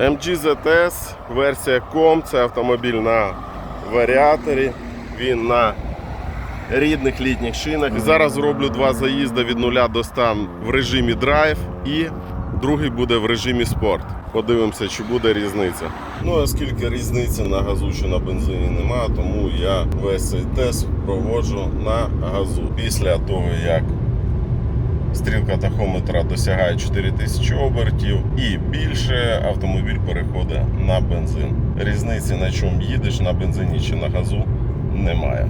MG ZS, версія COM, це автомобіль на варіаторі, він на рідних літніх шинах. Зараз зроблю два заїзди від 0 до 100 в режимі драйв і другий буде в режимі спорт. Подивимося, чи буде різниця. Ну, оскільки різниці на газу чи на бензині немає, тому я весь цей тест проводжу на газу. Після того, як Стрілка тахометра досягає 4000 обертів і більше автомобіль переходить на бензин. Різниці на чому їдеш на бензині чи на газу немає.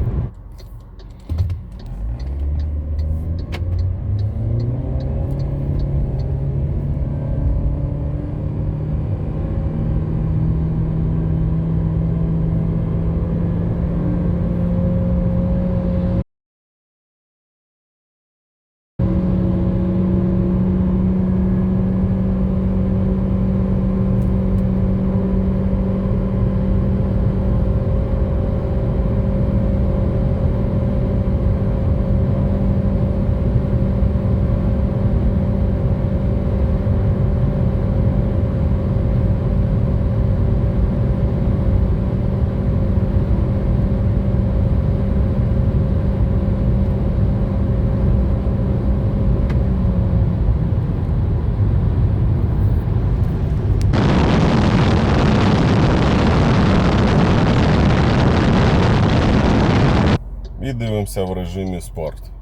Дивимося в режимі спорт.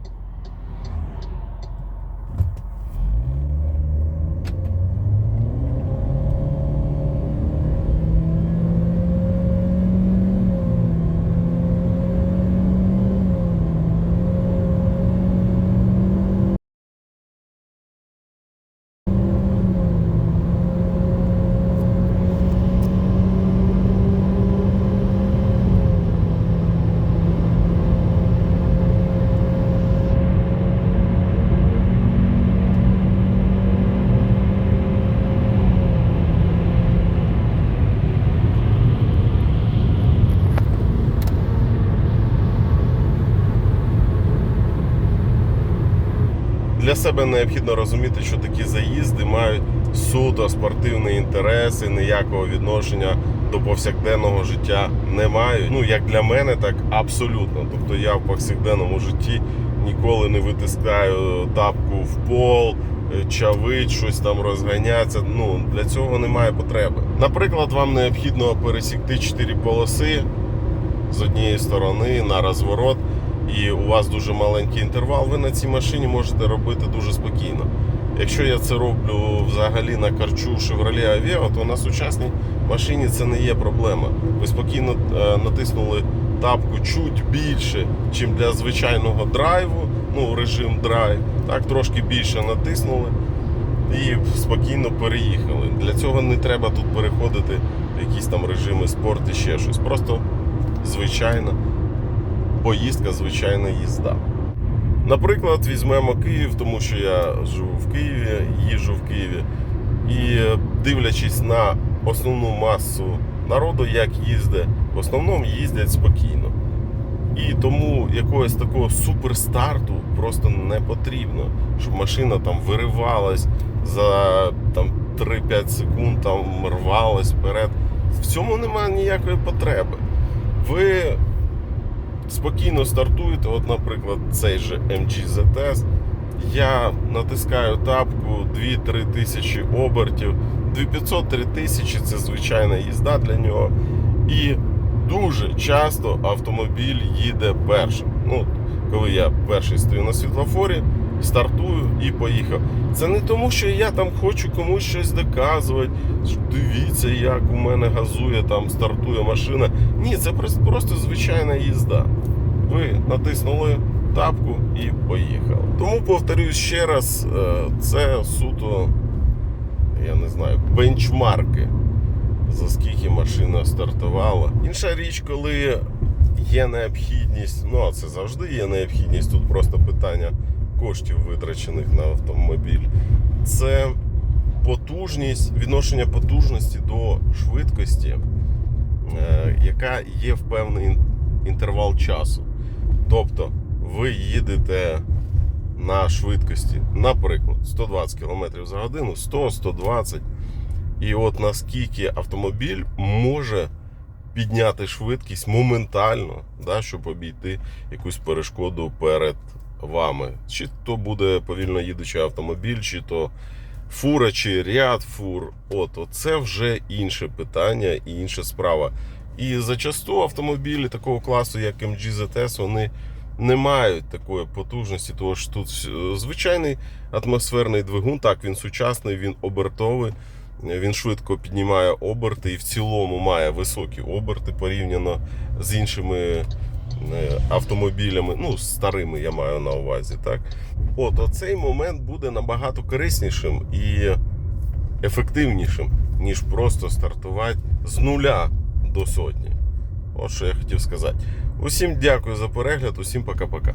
Для себе необхідно розуміти, що такі заїзди мають суто спортивні інтереси, ніякого відношення до повсякденного життя не мають. Ну як для мене, так абсолютно. Тобто я в повсякденному житті ніколи не витискаю тапку в пол, е, чавить, щось там розганяться. Ну для цього немає потреби. Наприклад, вам необхідно пересікти 4 полоси з однієї сторони на розворот, і у вас дуже маленький інтервал, ви на цій машині можете робити дуже спокійно. Якщо я це роблю взагалі на карчу Chevrolet Aveo, то на сучасній машині це не є проблема. Ви спокійно е, натиснули тапку чуть більше, ніж для звичайного драйву, ну режим драйв. Так, трошки більше натиснули і спокійно переїхали. Для цього не треба тут переходити в якісь там режими спорт і ще щось. Просто звичайна поїздка, звичайна їзда. Наприклад, візьмемо Київ, тому що я живу в Києві, їжджу в Києві. І е, дивлячись на основну масу народу, як їздить, в основному їздять спокійно. І тому якогось такого суперстарту просто не потрібно, щоб машина там виривалась за там, 3-5 секунд, там рвалась вперед. В цьому немає ніякої потреби. Ви спокійно стартуєте, от, наприклад, цей же MG. Я натискаю тапку 2-3 тисячі обертів. 2500-3 тисячі це звичайна їзда для нього. І дуже часто автомобіль їде першим. Ну, коли я перший стою на світлофорі, стартую і поїхав. Це не тому, що я там хочу комусь щось доказувати. Дивіться, як у мене газує, там стартує машина. Ні, це просто, звичайна їзда. Ви натиснули тапку і поїхали. Тому повторюсь ще раз, е, це суто, я не знаю, бенчмарки. За скільки машина стартувала. Інша річ, коли є необхідність, ну а це завжди є необхідність, тут просто питання коштів витрачених на автомобіль. Це потужність, відношення потужності до швидкості, е, яка є в певний інтервал часу. Тобто ви їдете на швидкості, наприклад, 120 км за годину, 100-120 І от наскільки автомобіль може підняти швидкість моментально, да, щоб обійти якусь перешкоду перед вами. Чи то буде повільно їдучий автомобіль, чи то фура, чи ряд фур. От, це вже інше питання і інша справа. І зачасту автомобілі такого класу, як MG ZS, вони не мають такої потужності, тому що тут е, звичайний атмосферний двигун. Так, він сучасний, він обертовий, він швидко піднімає оберти і в цілому має високі оберти порівняно з іншими автомобілями, ну, старими я маю на увазі. Так? От оцей момент буде набагато кориснішим і ефективнішим, ніж просто стартувати з нуля до сотні. От що я хотів сказати. Усім дякую за перегляд, усім пока-пока.